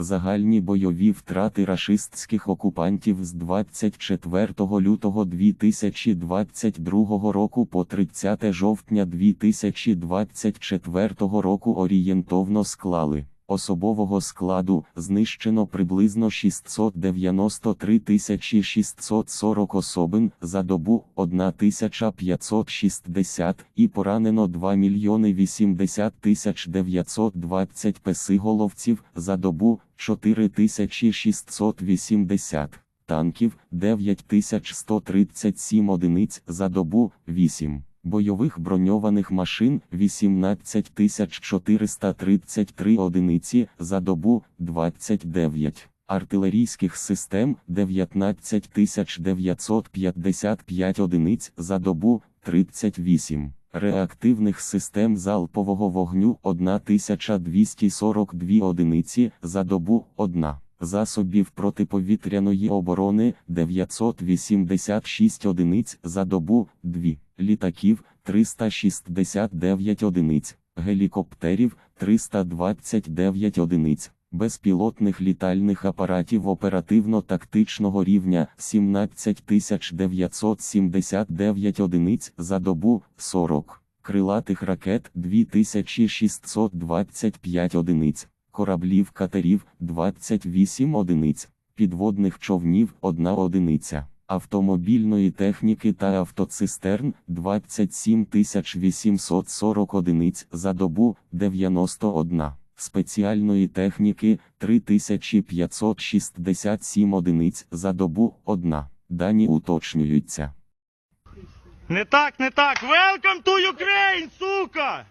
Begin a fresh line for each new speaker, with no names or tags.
Загальні бойові втрати рашистських окупантів з 24 лютого 2022 року по 30 жовтня 2024 року орієнтовно склали. Особового складу знищено приблизно 693 640 особин за добу 1560 і поранено 2 мільйони 80 тисяч 920 песиголовців за добу 4680 танків 9137 одиниць за добу 8 бойових броньованих машин 18433 одиниці за добу 29, артилерійських систем 19955 одиниць за добу 38, реактивних систем залпового вогню 1242 одиниці за добу 1. Засобів протиповітряної оборони 986 одиниць за добу 2, літаків 369 одиниць, гелікоптерів 329 одиниць, безпілотних літальних апаратів оперативно-тактичного рівня 17979 одиниць за добу 40, крилатих ракет 2625 одиниць кораблів катерів 28 одиниць, підводних човнів 1 одиниця, автомобільної техніки та автоцистерн 27 840 одиниць за добу 91, спеціальної техніки 3567 одиниць за добу 1. Дані уточнюються.
Не так, не так. Welcome to Ukraine, сука!